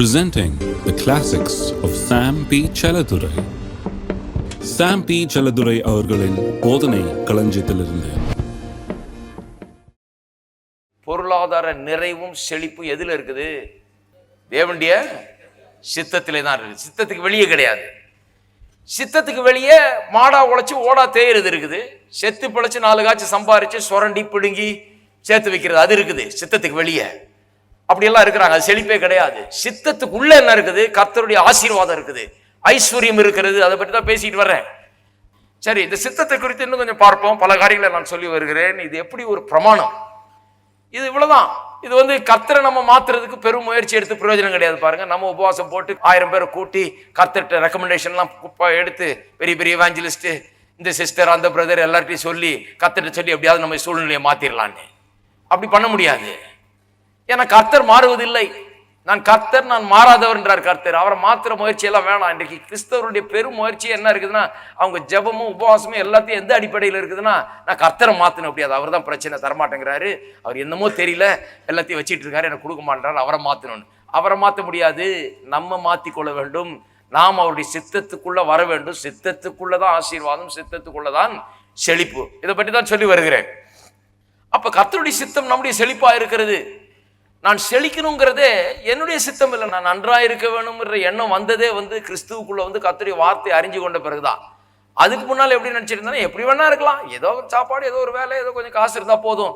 presenting the classics of Sam P. Chaladurai. Sam P Chelladurai அவர்களின் போதனை களஞ்சியத்திலிருந்து. பொருளாதார நிறைவும் செழிப்பும் எதில் இருக்குது? தேவண்டிய சித்தத்திலே தான் இருக்குது. சித்தத்துக்கு வெளியே கிடையாது. சித்தத்துக்கு வெளியே மாடா உழைச்சி ஓடா தேயிறது இருக்குது. செத்து பிழைச்சி நாலு காய்ச்சி சம்பாரிச்சு சுரண்டி பிடுங்கி சேர்த்து வைக்கிறது அது இருக்குது. சித்தத்துக்கு வெளியே. அப்படியெல்லாம் இருக்கிறாங்க. அது செழிப்பே கிடையாது. சித்தத்துக்குள்ள என்ன இருக்குது? கர்த்தருடைய ஆசீர்வாதம் இருக்குது. ஐஸ்வர்யம் இருக்கிறது. அதை பற்றி தான் பேசிட்டு வர்றேன். சரி இந்த சித்தத்தை குறித்து இன்னும் கொஞ்சம் பார்ப்போம். பல காரியங்களை நான் சொல்லி வருகிறேன். இது எப்படி ஒரு பிரமாணம்? இது இவ்வளவுதான். இது வந்து கர்த்தரை நம்ம மாத்துறதுக்கு பெரும் முயற்சி எடுத்து பிரயோஜனம் கிடையாது பாருங்க. நம்ம உபவாசம் போட்டு ஆயிரம் பேரை கூட்டி கர்த்தர்கிட்ட ரெக்கமெண்டேஷன்லாம் எடுத்து பெரிய பெரிய வேஞ்சலிஸ்ட்டு இந்த சிஸ்டர் அந்த பிரதர் எல்லார்ட்டையும் சொல்லி கர்த்தர்கிட்ட சொல்லி எப்படியாவது நம்ம சூழ்நிலையை மாத்திரலான்னு. அப்படி பண்ண முடியாது. ஏன்னா கர்த்தர் மாறுவதில்லை. நான் கர்த்தர் நான் மாறாதவர் என்றார் கர்த்தர். அவரை மாத்திர முயற்சி எல்லாம் வேணாம். இன்றைக்கு கிறிஸ்தவருடைய பெரும் முயற்சி என்ன இருக்குதுன்னா அவங்க ஜெபமும் உபவாசமும் எல்லாத்தையும் எந்த அடிப்படையில் இருக்குதுன்னா நான் கர்த்தரை மாத்தணும் முடியாது அவர் தான் பிரச்சனை தரமாட்டேங்கிறாரு. அவர் என்னமோ தெரியல. எல்லாத்தையும் வச்சிட்டு இருக்காரு. எனக்கு கொடுக்க மாட்டேறாரு அவரை மாத்தணும்னு. அவரை மாற்ற முடியாது. நம்ம மாற்றிக்கொள்ள வேண்டும். நாம் அவருடைய சித்தத்துக்குள்ள வர வேண்டும். சித்தத்துக்குள்ள தான் ஆசீர்வாதம் சித்தத்துக்குள்ள தான் செழிப்பு. இதை பற்றி தான் சொல்லி வருகிறேன். அப்போ கர்த்தருடைய சித்தம் நம்முடைய செழிப்பாக இருக்கிறது. நான் செழிக்கணுங்கிறதே என்னுடைய சித்தம் இல்லை. நான் நன்றாக இருக்க வேணுங்கிற எண்ணம் வந்ததே வந்து கிறிஸ்துவுக்குள்ளே வந்து கர்த்தருடைய வார்த்தை அறிஞ்சு கொண்ட பிறகுதான். அதுக்கு முன்னால் எப்படி நினச்சிருந்தேன்னா எப்படி வேணா இருக்கலாம். ஏதோ ஒரு சாப்பாடு ஏதோ ஒரு வேலை ஏதோ கொஞ்சம் காசு இருந்தால் போதும்.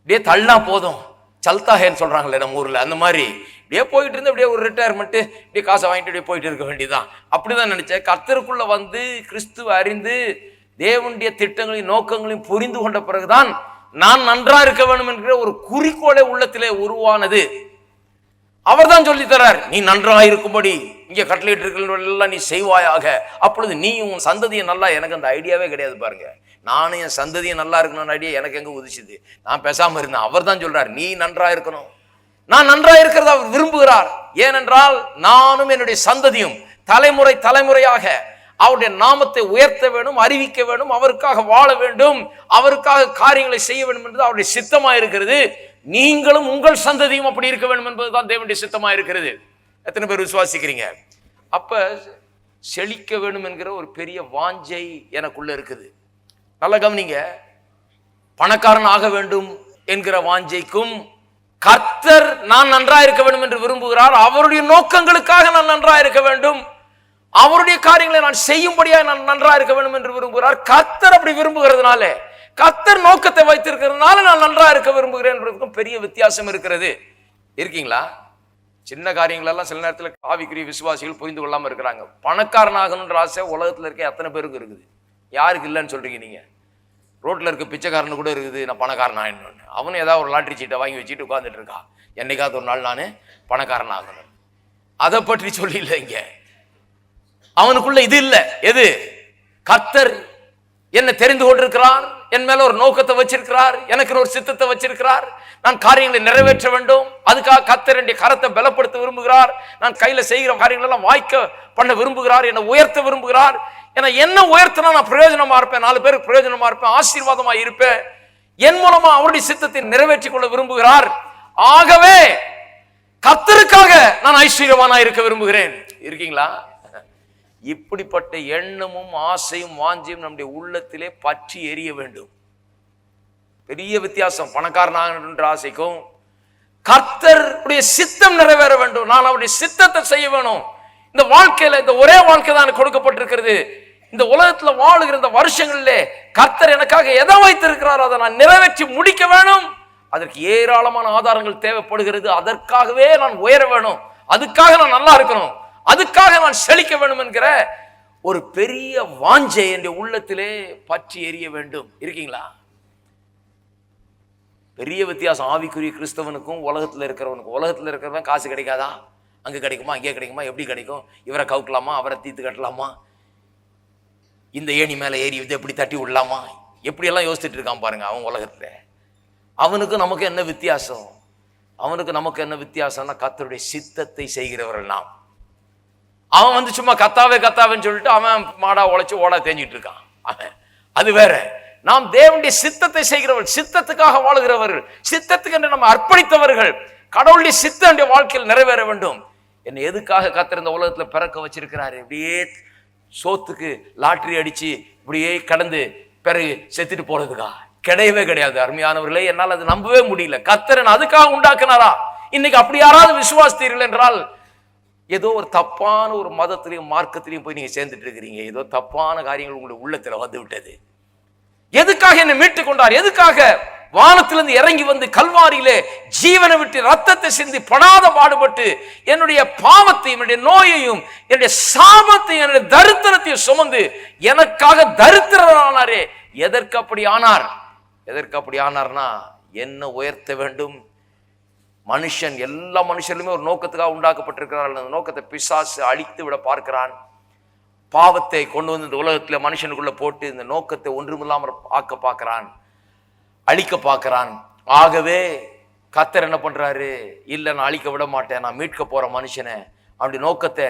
இப்படியே தள்ளா போதும். சல்தாஹேன்னு சொல்கிறாங்களே நம்ம ஊரில் அந்த மாதிரி. இப்படியே போயிட்டு இருந்து அப்படியே ஒரு ரிட்டையர்மெண்ட்டு இப்படியே காசை வாங்கிட்டு அப்படியே போயிட்டு இருக்க வேண்டியதுதான். அப்படிதான் நினச்சேன். கத்தருக்குள்ளே வந்து கிறிஸ்துவ அறிந்து தேவனுடைய திட்டங்களையும் நோக்கங்களையும் புரிந்து கொண்ட பிறகுதான் நான் நன்றா இருக்க வேண்டும் என்கிற ஒரு குறிக்கோளை உள்ளத்திலே உருவானது. அவர் தான் சொல்லி தர்றார் நீ நன்றா இருக்கும்படி இங்க கட்டளையிட்டு இருக்கிற நீ செய்வாயாக. அப்பொழுது நீ உன் சந்ததியை நல்லா எனக்கு அந்த ஐடியாவே கிடையாது பாருங்க. நானும் என் சந்ததியை நல்லா இருக்கணும்னு ஐடியா எனக்கு எங்க உதிச்சுது? நான் பேசாம இருந்தேன். அவர் தான் சொல்றார் நீ நன்றா இருக்கணும். நான் நன்றா இருக்கிறத அவர் விரும்புகிறார். ஏனென்றால் நானும் என்னுடைய சந்ததியும் தலைமுறை தலைமுறையாக அவருடைய நாமத்தை உயர்த்த வேண்டும் அறிவிக்க வேண்டும் அவருக்காக வாழ வேண்டும் அவருக்காக காரியங்களை செய்ய வேண்டும் என்பது அவருடைய சித்தமாக இருக்கிறது. நீங்களும் உங்கள் சந்ததியும் அப்படி இருக்க வேண்டும் என்பதுதான் தேவனுடைய சித்தமாக இருக்கிறது. எத்தனை பேர் விசுவாசிக்கிறீங்க? அப்ப செழிக்க வேண்டும் என்கிற ஒரு பெரிய வாஞ்சை எனக்குள்ள இருக்குது. நல்லா கவனிங்க. பணக்காரன் ஆக வேண்டும் என்கிற வாஞ்சைக்கும் கர்த்தர் நான் நன்றா இருக்க வேண்டும் என்று விரும்புகிறார். அவருடைய நோக்கங்களுக்காக நான் நன்றா இருக்க வேண்டும். அவருடைய காரியங்களை நான் செய்யும்படியா நான் நன்றா இருக்க வேண்டும் என்று விரும்புகிறார். கத்தர் அப்படி விரும்புகிறதுனால கத்தர் நோக்கத்தை வைத்திருக்கிறதுனால நான் நன்றா இருக்க விரும்புகிறேன் என்பதற்கும் பெரிய வித்தியாசம் இருக்கிறது. இருக்கீங்களா? சின்ன காரியங்களெல்லாம் சில நேரத்தில் காவிக்குரிய விசுவாசிகள் புரிந்து கொள்ளாமல் இருக்கிறாங்க. பணக்காரன் ஆகணுன்ற ஆசை உலகத்தில் இருக்க எத்தனை பேருக்கு இருக்குது? யாருக்கு இல்லைன்னு சொல்கிறீங்க நீங்கள் ரோட்டில் இருக்க பிச்சைக்காரனு கூட இருக்குது நான் பணக்காரன் ஆயிடணும்னு அவனும் ஏதாவது ஒரு லாட்ரி சீட்டை வாங்கி வச்சுட்டு உட்காந்துட்டு இருக்கான் என்னைக்காவது ஒரு நாள் நான் பணக்காரன் ஆகணும் அதை பற்றி சொல்லி இல்லை இங்கே. அவனுக்குள்ள இது இல்லை. எது? கர்த்தர் என்ன தெரிந்து கொண்டிருக்கிறார். என் மேல ஒரு நோக்கத்தை வச்சிருக்கிறார். எனக்கு ஒரு சித்தத்தை வச்சிருக்கிறார். நான் காரியங்களை நிறைவேற்ற வேண்டும். அதுக்காக கத்தர் என்னுடைய கரத்தை பலப்படுத்த விரும்புகிறார். நான் கையில செய்கிற காரியங்கள் எல்லாம் வாய்க்க பண்ண விரும்புகிறார். என்னை உயர்த்த விரும்புகிறார். ஏன்னா என்ன உயர்த்தினா நான் பிரயோஜனமா இருப்பேன். நாலு பேருக்கு பிரயோஜனமா இருப்பேன். ஆசீர்வாதமா இருப்பேன். என் மூலமா அவருடைய சித்தத்தை நிறைவேற்றிக் கொள்ள விரும்புகிறார். ஆகவே கத்தருக்காக நான் ஐஸ்வர்யவானா இருக்க விரும்புகிறேன். இருக்கீங்களா? இப்படிப்பட்ட எண்ணமும் ஆசையும் வாஞ்சியும் நம்முடைய உள்ளத்திலே பற்றி எரிய வேண்டும். பெரிய வித்தியாசம். பணக்காரனாகன்ற ஆசைக்கும். கர்த்தருடைய சித்தம் நிறைவேற வேண்டும். நான் அவருடைய சித்தத்தை செய்ய வேணும். இந்த வாழ்க்கையில இந்த ஒரே வாழ்க்கை தான் எனக்கு கொடுக்கப்பட்டிருக்கிறது. இந்த உலகத்துல வாழுகிற இந்த வருஷங்களிலே கர்த்தர் எனக்காக எதை வைத்திருக்கிறார் அதை நான் நிறைவேற்றி முடிக்க வேணும். அதற்கு ஏராளமான ஆதாரங்கள் தேவைப்படுகிறது. அதற்காகவே நான் உயர வேணும். அதுக்காக நான் நல்லா இருக்கணும். அதுக்காக நான் செழிக்க வேண்டும் என்கிற ஒரு பெரிய வாஞ்சை என்ற உள்ளத்திலே பற்றி எரிய வேண்டும். இருக்கீங்களா? பெரிய வித்தியாசம். ஆவிக்குரிய கிறிஸ்தவனுக்கும் உலகத்தில் இருக்கிறவனுக்கும். உலகத்தில் இருக்கிறவன் காசு கிடைக்காதா? அங்கே கிடைக்குமா? இங்கே கிடைக்குமா? எப்படி கிடைக்கும்? இவரை கவுக்கலாமா? அவரை தீத்து கட்டலாமா? இந்த ஏணி மேலே ஏறி இதை எப்படி தட்டி விடலாமா? எப்படியெல்லாம் யோசிச்சுட்டு இருக்கான் பாருங்க அவன் உலகத்தில். அவனுக்கு நமக்கு என்ன வித்தியாசம்? அவனுக்கு நமக்கு என்ன வித்தியாசம்னா கத்தருடைய சித்தத்தை செய்கிறவர்கள் நாம். அவன் வந்து சும்மா கத்தாவே கத்தாவேன்னு சொல்லிட்டு அவன் மாடா உழைச்சி ஓடா தேஞ்சிட்டு இருக்கான். அவன். அது வேற. நாம் தேவனுடைய சித்தத்தை செய்கிறவர்கள் சித்தத்துக்காக வாழுகிறவர்கள் சித்தத்துக்கு என்று நம்ம அர்ப்பணித்தவர்கள் கடவுளுடைய சித்தம் வாழ்க்கையில் நிறைவேற வேண்டும். என்னை எதுக்காக கத்திருந்த உலகத்தில் பிறக்க வச்சிருக்கிறாரு? இப்படியே சோத்துக்கு லாட்ரி அடிச்சு இப்படியே கடந்து பிறகு செத்துட்டு போறதுக்கா? கிடையவே கிடையாது. அருமையானவர்களே என்னால் அது நம்பவே முடியல. கத்தரன் அதுக்காக உண்டாக்குனாரா? இன்னைக்கு அப்படி யாராவது விசுவாசித்தீர்கள் என்றால் ஏதோ ஒரு தப்பான ஒரு மதத்திலையும் மார்க்கத்திலையும் போய் நீங்கள் சேர்ந்துட்டு இருக்கிறீங்க ஏதோ தப்பான காரியங்கள் உங்களுடைய உள்ளத்தில் வந்து விட்டது எதுக்காக என்னை மீட்டு கொண்டார்? எதுக்காக? வானத்திலிருந்து இறங்கி வந்து கல்வாரியிலே ஜீவனை விட்டு ரத்தத்தை சிந்தி படாத பாடுபட்டு என்னுடைய பாவத்தையும் என்னுடைய நோயையும் என்னுடைய சாபத்தையும் என்னுடைய தரித்திரத்தையும் சுமந்து எனக்காக தரித்திரனானாரே. எதற்கு அப்படி ஆனார்? எதற்கு அப்படி ஆனார்னா என்ன உயர்த்த வேண்டும்? மனுஷன் எல்லா மனுஷருமே ஒரு நோக்கத்துக்காக உண்டாக்கப்பட்டிருக்கிறார்கள். அந்த நோக்கத்தை பிசாசு அழித்து விட பார்க்கிறான். பாவத்தை கொண்டு வந்து இந்த உலகத்தில் மனுஷனுக்குள்ளே போட்டு இந்த நோக்கத்தை ஒன்றுமில்லாமல் ஆக்க பார்க்குறான். அழிக்க பார்க்குறான். ஆகவே கத்தர் என்ன பண்ணுறாரு இல்லை நான் அழிக்க விட மாட்டேன். நான் மீட்க போகிற மனுஷனை. அவனுடைய நோக்கத்தை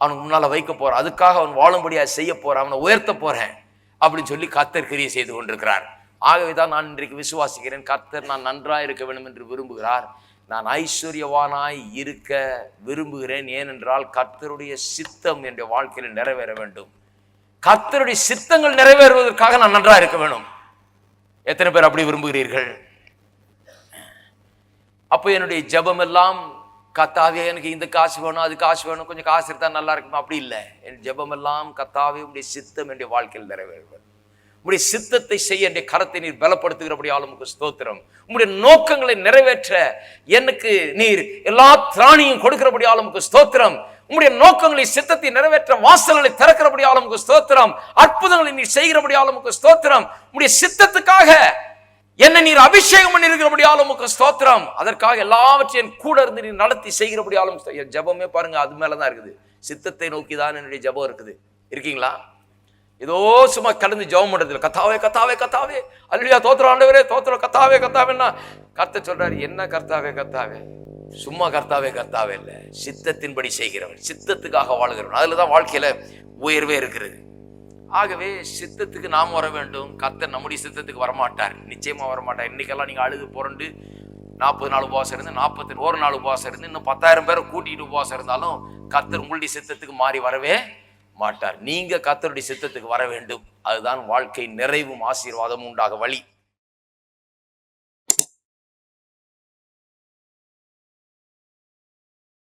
அவனுக்கு முன்னால் வைக்க போறேன். அதுக்காக அவன் வாழும்படியாக செய்ய போறேன். அவனை உயர்த்த போகிறேன் அப்படின்னு சொல்லி கத்தர் கிரியை செய்து கொண்டிருக்கிறார். ஆகவே தான் நான் இன்றைக்கு விசுவாசிக்கிறேன். கர்த்தர் நான் நன்றாக இருக்க வேண்டும் என்று விரும்புகிறார். நான் ஐஸ்வர்யவானாய் இருக்க விரும்புகிறேன் ஏனென்றால் கர்த்தருடைய சித்தம் என்னுடைய வாழ்க்கையில் நிறைவேற வேண்டும். கர்த்தருடைய சித்தங்கள் நிறைவேறுவதற்காக நான் நன்றாக இருக்க வேணும் எத்தனை பேர் அப்படி விரும்புகிறீர்கள்? அப்போ என்னுடைய ஜபம் எல்லாம் கத்தாவே எனக்கு இந்த காசு வேணும் அது காசு வேணும் கொஞ்சம் காசு இருந்தால் நல்லா இருக்குமா? அப்படி இல்லை. என் ஜபம் எல்லாம் கத்தாவே உடைய சித்தம் என்னுடைய வாழ்க்கையில் நிறைவேற வேண்டும் உடைய சித்தத்தை செய்ய என்னுடைய கரத்தை நீர் பலப்படுத்துகிறபடி ஆளுமுக்கு ஸ்தோத்திரம். உங்களுடைய நோக்கங்களை நிறைவேற்ற எனக்கு நீர் எல்லா திராணியும் கொடுக்கிறபடி ஆளுமுக்கு ஸ்தோத்திரம். உங்களுடைய நோக்கங்களை சித்தத்தை நிறைவேற்ற வாசல்களை திறக்கிறபடி ஆளுமுக்கு ஸ்தோத்திரம். அற்புதங்களை நீர் செய்கிறபடி ஆளுமுக்கு ஸ்தோத்திரம். உங்களுடைய சித்தத்துக்காக என்னை நீர் அபிஷேகம் பண்ணிருக்கிறபடி உமக்கு ஸ்தோத்திரம். அதற்காக எல்லாவற்றையும் கூட இருந்து நீர் நடத்தி செய்கிறபடி ஆளும் என் ஜெபமே பாருங்க அது மேலதான் இருக்குது. சித்தத்தை நோக்கி தான் என்னுடைய ஜெபம் இருக்குது. இருக்கீங்களா? ஏதோ சும்மா கடந்து ஜெபம் பண்ணுறதில்ல கத்தாவே கத்தாவே கத்தாவே அல்லையா தோத்திரம் ஆண்டவரே தோத்திரம் கத்தாவே கத்தாவேன்னா கர்த்த சொல்றாரு என்ன கர்த்தாவே கர்த்தாவே? சும்மா கர்த்தாவே கர்த்தாவே இல்லை. சித்தத்தின்படி செய்கிறவன் சித்தத்துக்காக வாழ்கிறவன். தான் வாழ்க்கையில் உயர்வே இருக்கிறது. ஆகவே சித்தத்துக்கு நாம் வர வேண்டும். கர்த்தர் நம்முடைய சித்தத்துக்கு வரமாட்டார். நிச்சயமாக வரமாட்டார். இன்றைக்கெல்லாம் நீங்கள் அழுது புரண்டு நாற்பது நாள் உபவாசம் இருந்து நாற்பத்தி ஒரு நாள் உபவாசம் இருந்து இன்னும் பத்தாயிரம் பேரை கூட்டிகிட்டு உபவாசம் இருந்தாலும் கர்த்தர் உங்களுடைய சித்தத்துக்கு மாறி வரவே மாட்டார். நீங்க கத்தருடைய சித்தத்துக்கு வர வேண்டும். அதுதான் வாழ்க்கை நிறைவும் ஆசீர்வாதமும் உண்டாக வழி.